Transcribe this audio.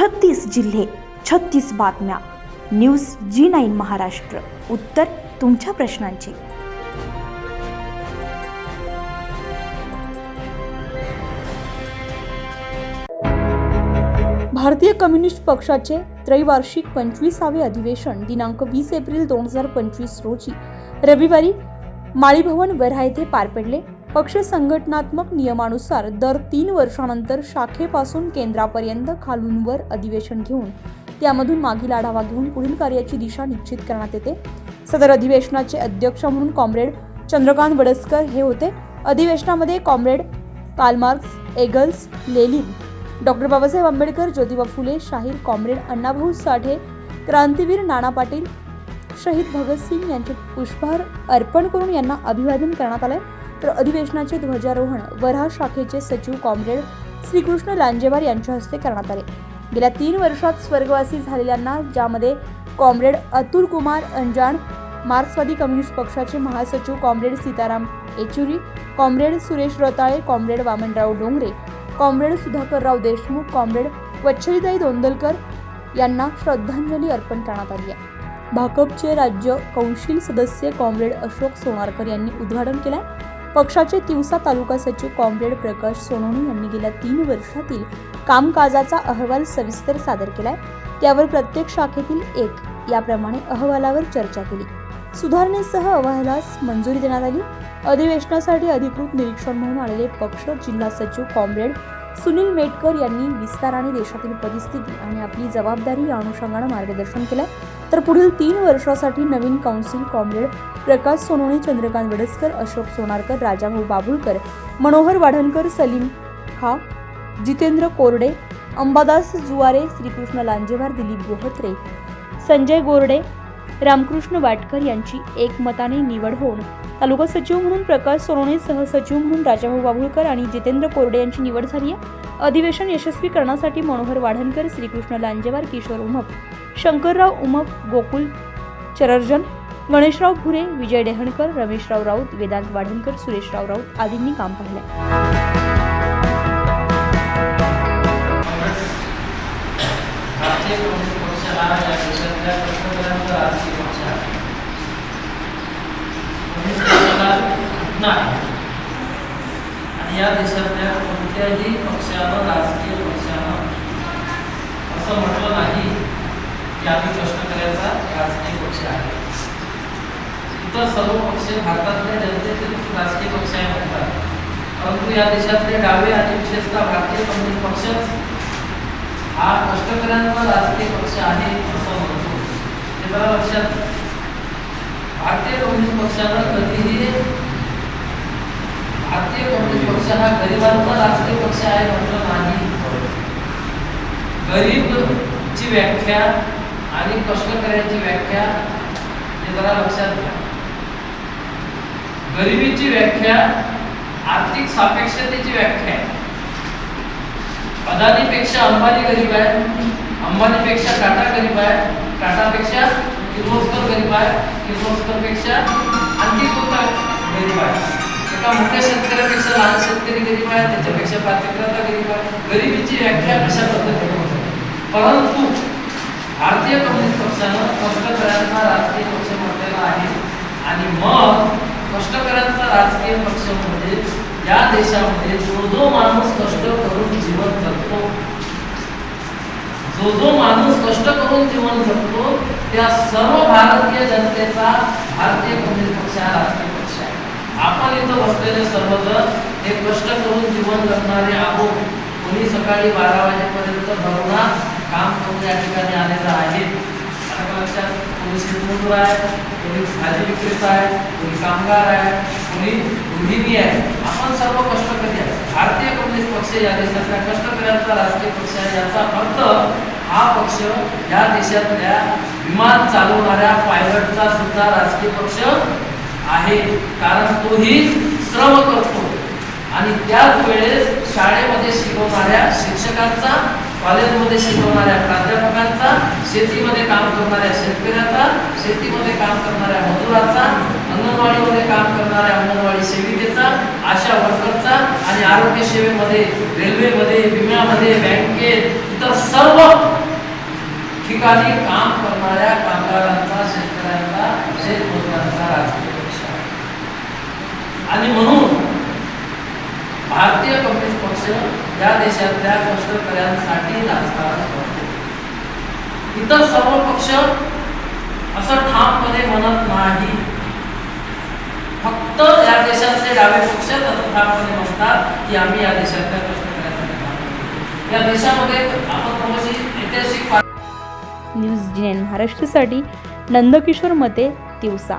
छत्तीस जिल्हे छत्तीस बातम्या. News G nine Maharashtra. उत्तर तुमच्या प्रश्नांची. भारतीय कम्युनिस्ट पक्षाचे त्रैवार्षिक पंचवीसावे अधिवेशन दिनांक वीस एप्रिल दोन हजार पंचवीस रोजी रविवारी माळीभवन वर्हा येथे पार पडले. पक्ष संघटनात्मक नियमानुसार दर तीन वर्षानंतर शाखेपासून केंद्रापर्यंत खालूनवर अधिवेशन घेऊन त्यामधून मागील आढावा घेऊन पुढील कार्याची दिशा निश्चित करण्यात येते. सदर अधिवेशनाचे अध्यक्ष म्हणून कॉम्रेड चंद्रकांत वडसकर हे होते. अधिवेशनामध्ये comrade Karl Marx Engels Lenin doctor Babasaheb Ambedkar Jyotiba Phule शाहीर कॉम्रेड अण्णाभाऊ साठे क्रांतीवीर नाना पाटील शहीद भगतसिंग यांचे पुष्पहार अर्पण करून यांना अभिवादन करण्यात आले तर अधिवेशनाचे ध्वजारोहण वरहा शाखेचे सचिव कॉम्रेड श्रीकृष्ण लांजेवार यांच्या हस्ते करण्यात आले. गेल्या तीन वर्षात स्वर्गवासी झालेल्यांना ज्यामध्ये कॉम्रेड अतुल कुमार अंजाण मार्क्सवादी कम्युनिस्ट पक्षाचे महासचिव comrade Sitaram Yechury comrade Suresh Ratale comrade Vamanrao Dongre comrade Sudhakarrao Deshmukh comrade Vatsalatai Dondalkar यांना श्रद्धांजली अर्पण करण्यात आली आहे. भाकपचे राज्य कौन्सिल सदस्य कॉम्रेड अशोक सोनारकर यांनी उद्घाटन केलं पक्षाचे तिवसा तालुका सचिव कॉम्रेड प्रकाश सोनवणे यांनी गेल्या तीन वर्षातील कामकाजाचा अहवाल सविस्तर सादर केलाय. त्यावर प्रत्येक शाखेतील एक याप्रमाणे अहवालावर चर्चा केली. सुधारणेसह अहवालास मंजुरी देण्यात आली. अधिवेशनासाठी अधिकृत निरीक्षण म्हणून आलेले पक्ष जिल्हा सचिव कॉम्रेड सुनील मेटकर यांनी विस्ताराने देशातील परिस्थिती आणि आपली जबाबदारी या अनुषंगानं मार्गदर्शन केलं. तर पुढील तीन वर्षासाठी नवीन काउन्सिल कॉम्रेड प्रकाश सोनवणे चंद्रकांत वडसकर अशोक सोनारकर राजाभाऊ बाबुळकर मनोहर वाढणकर सलीम खा जितेंद्र कोरडे अंबादास जुवारे श्रीकृष्ण लांजेवार दिलीप गोहत्रे संजय गोरडे रामकृष्ण वाटकर यांची एकमताने निवड होऊन तालुका सचिव म्हणून प्रकाश सोनवणे सहसचिव म्हणून राजाभाऊ बाबुळकर आणि जितेंद्र कोरडे यांची निवड झाली आहे. अधिवेशन यशस्वी करण्यासाठी मनोहर वाढणकर श्रीकृष्ण लांजेवार किशोर उमप शंकरराव उमप गोकुल चरर्जन गणेशराव भुरे विजय डेहणकर रमेशराव राऊत वेदांत वाढणकर सुरेशराव राऊत आदींनी काम पाहिलं. या देशातल्या कोणत्याही पक्षानं राजकीय पक्षानं असं म्हटलं नाही की आम्ही कष्टकऱ्याचा राजकीय पक्ष आहे. इतर सर्व पक्ष भारतातल्या जनतेचे राजकीय पक्ष आहे म्हणतात. परंतु या देशातले डावे आणि विशेषतः भारतीय कम्युनिस्ट पक्षच हा कष्टकऱ्यांचा राजकीय पक्ष आहे असं म्हणतो. हे जरा लक्षात. भारतीय कम्युनिस्ट पक्षानं कधीही पक्ष हा गरिबांचा राजकीय पक्ष आहे म्हटलं नाही गरीबची व्याख्या आणि कष्टकऱ्यांची व्याख्या हे जरा लक्षात घ्या. गरिबीची व्याख्या आर्थिक सापेक्षतेची व्याख्या. आहे अदानीपेक्षा अंबानी गरीब आहे अंबानीपेक्षा टाटा गरीब आहे टाटापेक्षा किर्लोस्कर गरीब आहे किर्लोस्करपेक्षा आणखी कोणता गरीब आहे? का मोठ्या शेतकऱ्यापेक्षा लहान शेतकरी गरीब आहे त्याच्यापेक्षा पात्रता गरीब आहे? गरिबीची व्याख्या कशा पद्धतीने होते परंतु भारतीय कम्युनिस्ट पक्षानं कष्टकऱ्यांचा राजकीय पक्ष म्हटलेला आहे. आणि मग कष्टकऱ्यांचा राजकीय पक्ष म्हणजे या देशामध्ये जो जो माणूस कष्ट करून जीवन जगतो जो जो माणूस कष्ट करून जीवन जगतो त्या सर्व भारतीय जनतेचा भारतीय कम्युनिस्ट पक्ष हा राजकीय इथं बसलेले सर्वजण हे कष्ट करून जीवन जगणारे आहोत. कोणी सकाळी बारा वाजेपर्यंत भरवणार काम करून या ठिकाणी आलेलं आहे. लक्षात कोणी शेतमजूर आहे कोणी भाजी विक्रेता आहे कोणी कामगार आहे कोणी गृहिणी आहे. आपण सर्व कष्टकरी आहे भारतीय कम्युनिस्ट पक्ष या देशातल्या कष्टकऱ्यांचा राजकीय पक्ष आहे याचा अर्थ हा पक्ष या देशातल्या विमान चालवणाऱ्या पायलटचा सुद्धा राजकीय पक्ष आहे. कारण तोही श्रम करतो. आणि त्याच वेळेस शाळेमध्ये शिकवणाऱ्या शिक्षकांचा कॉलेजमध्ये शिकवणाऱ्या प्राध्यापकांचा शेतीमध्ये काम करणाऱ्या शेतकऱ्याचा शेतीमध्ये काम करणाऱ्या मजुराचा अंगणवाडीमध्ये काम करणाऱ्या अंगणवाडी सेविकेचा आशा वर्करचा आणि आरोग्य सेवेमध्ये रेल्वेमध्ये विम्यामध्ये बँकेत इतर सर्व ठिकाणी काम करणाऱ्या कामगारांचा शेतकऱ्यांचा शेतमजुरांचा आणि म्हणून भारतीय कम्युनिस्ट पक्ष या देशातल्या कष्टकऱ्यांसाठी राजकारण करतो. इतर सर्व पक्ष असं ठामपणे म्हणत नाही. फक्त या देशातले डावे पक्ष असं ठामपणे म्हणतात की आम्ही या देशातल्या कष्टकऱ्यांसाठी या देशामध्ये आपण थोडीशी ऐतिहासिक न्यूज जी एन महाराष्ट्रासाठी नंदकिशोर मते दिवसा.